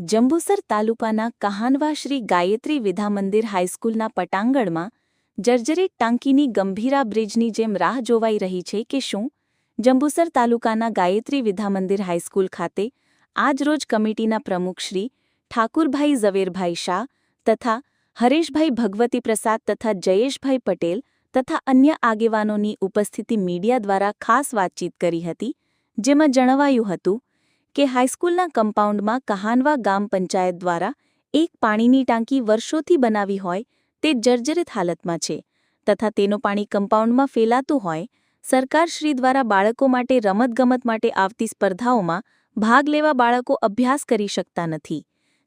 જંબુસર તાલુકાના કહાનવા શ્રી ગાયત્રી વિધામંદિર હાઈસ્કૂલના પટાંગણમાં જર્જરિત ટાંકીની ગંભીરા બ્રિજની જેમ રાહ જોવાઈ રહી છે કે શું જંબુસર તાલુકાના ગાયત્રી વિધામંદિર હાઈસ્કૂલ ખાતે આજરોજ કમિટીના પ્રમુખ શ્રી ઠાકુરભાઈ ઝવેરભાઈ શાહ તથા હરેશભાઈ ભગવતી પ્રસાદ તથા જયેશભાઈ પટેલ તથા અન્ય આગેવાનોની ઉપસ્થિતિ મીડિયા દ્વારા ખાસ વાતચીત કરી હતી, જેમાં જણાવાયું હતું કે હાઈસ્કૂલના કમ્પાઉન્ડમાં કહાનવા ગામ પંચાયત દ્વારા એક પાણીની ટાંકી વર્ષોથી બનાવી હોય તે જર્જરિત હાલતમાં છે. તથા તેનું પાણી કમ્પાઉન્ડમાં ફેલાતું હોય સરકારશ્રી દ્વારા બાળકો માટે રમતગમત માટે આવતી સ્પર્ધાઓમાં ભાગ લેવા બાળકો અભ્યાસ કરી શકતા નથી.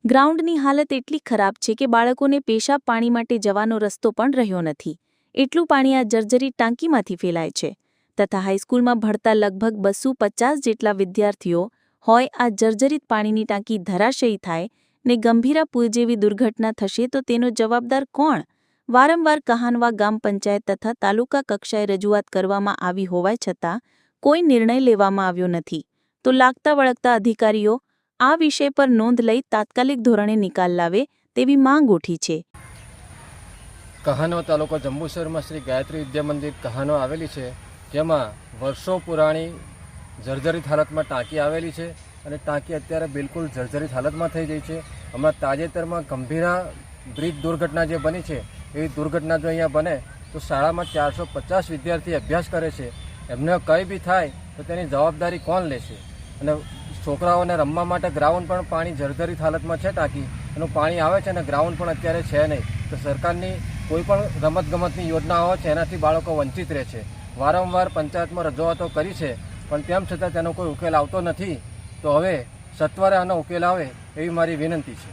ગ્રાઉન્ડની હાલત એટલી ખરાબ છે કે બાળકોને પેશાબ પાણી માટે જવાનો રસ્તો પણ રહ્યો નથી. એટલું પાણી આ જર્જરિત ટાંકીમાંથી ફેલાય છે. તથા હાઈસ્કૂલમાં ભણતા લગભગ બસો પચાસ જેટલા વિદ્યાર્થીઓ હોય, આ જર્જરિત પાણીની ટાંકી ધરાશયી થાય ને ગંભીરા પુલ જેવી દુર્ઘટના થશે, તો તેનો જવાબદાર કોણ? વારંવાર કહાનવા ગામ પંચાયત તથા તાલુકા કક્ષાએ રજૂઆત કરવામાં આવી હોવા છતાં કોઈ નિર્ણય લેવામાં આવ્યો નથી. તો લાગતા વળગતા અધિકારીઓ આ વિષય પર નોંધ લઈ તાત્કાલિક ધોરણે નિકાલ લાવે તેવી માંગ ઉઠી છે. કહાનો તાલુકો જંબુસરમાં શ્રી ગાયત્રી વિદ્યા મંદિર કહાનો આવેલી છે, જેમાં વર્ષો પુરાણી જર્જરિત હાલતમાં ટાંકી આવેલી છે અને ટાંકી અત્યારે બિલકુલ જર્જરિત હાલતમાં થઈ ગઈ છે. હમણાં તાજેતરમાં ગંભીરા બ્રિજ દુર્ઘટના જે બની છે એવી દુર્ઘટના જો અહીંયા બને, તો શાળામાં ચારસો પચાસ વિદ્યાર્થી અભ્યાસ કરે છે. એમને કંઈ બી થાય, તો તેની જવાબદારી કોણ લેશે? અને છોકરાઓને રમવા માટે ગ્રાઉન્ડ પણ પાણી જર્જરિત હાલતમાં છે ટાંકી. એનું પાણી આવે છે અને ગ્રાઉન્ડ પણ અત્યારે છે નહીં. તો સરકારની કોઈ પણ રમતગમતની યોજનાઓ છે, એનાથી બાળકો વંચિત રહે છે. વારંવાર પંચાયતમાં રજૂઆતો કરી છે પણ તેમ છતાં તેનો કોઈ ઉકેલ આવતો નથી, તો હવે સત્વરે આનો ઉકેલ આવે એવી મારી વિનંતી છે.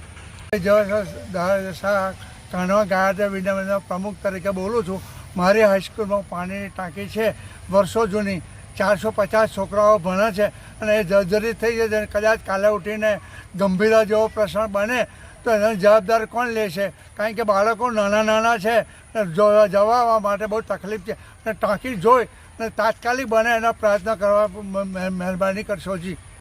કાનવા ગાયત્રી વિદ્યામંદિરના પ્રમુખ તરીકે બોલું છું. મારી હાઈસ્કૂલમાં પાણીની ટાંકી છે, વર્ષો જૂની. ચારસો પચાસ છોકરાઓ ભણે છે અને એ જર્જરિત થઈ છે કદાચ કાલે ઉઠીને ગંભીરા જેવો પ્રશ્ન બને. તો એનો જવાબદાર કોણ લેશે કારણ કે બાળકો નાના નાના છે જવા માટે બહુ તકલીફ છે. અને ટાંકી જોઈ અને તાત્કાલિક બને એના પ્રયત્ન કરવા મહેરબાની કરશો જી.